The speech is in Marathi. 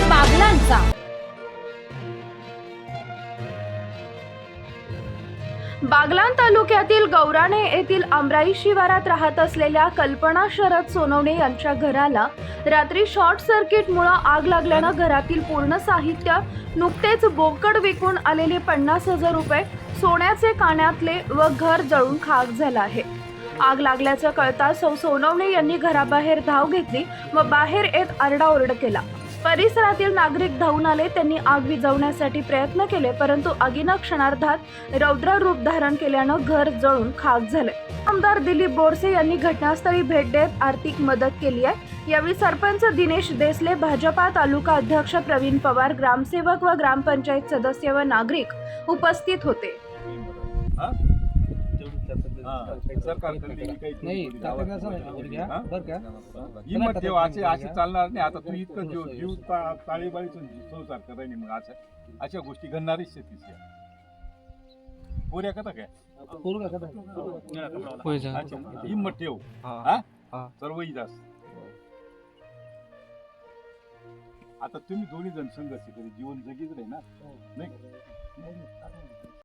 बागलांचा. बागलान तालुक्यातील गौराणे येथील अमराई शिवारात राहत असलेल्या कल्पना शरद सोनवणे यांच्या घराला रात्री शॉर्ट सर्किटमुळं आग लागल्यानं घरातील पूर्ण साहित्य नुकतेच बोकड विकून आलेले पन्नास हजार रुपये सोन्याचे काण्यातले व घर जळून खाक झालं आहे. आग लागल्याचं कळता सौ सोनवणे यांनी घराबाहेर धाव घेतली व बाहेर येत आरडाओरड केला. परिसरातील नागरिक धावून आले. त्यांनी आग विझवण्यासाठी प्रयत्न केले परंतु आगीनं क्षणार्धात रौद्र रूप धारण केल्यानं घर जळून खाक झाले. आमदार दिलीप बोरसे यांनी घटनास्थळी भेट देत आर्थिक मदत केली आहे. यावेळी सरपंच दिनेश देसले भाजपा तालुका अध्यक्ष प्रवीण पवार ग्रामसेवक व ग्रामपंचायत सदस्य व नागरिक उपस्थित होते. नाही गावात असं नाही थोडी घ्या हा? बरं का? हिंमत ठेव असे असे चालणार नाही. आता तू इतकं जीव जीव ता- ताळीबाळीतून संसार करायनी मग अशा अशा गोष्टी घडणारीच शेतीच पुऱ्या कथा काय? करू का कथा? अच्छा, हिंमत ठेव. हा. हा? हा. सर्व जास आता तुम्ही दोन्ही जण संघर्ष करी जीवन जगीच राही ना. नाही.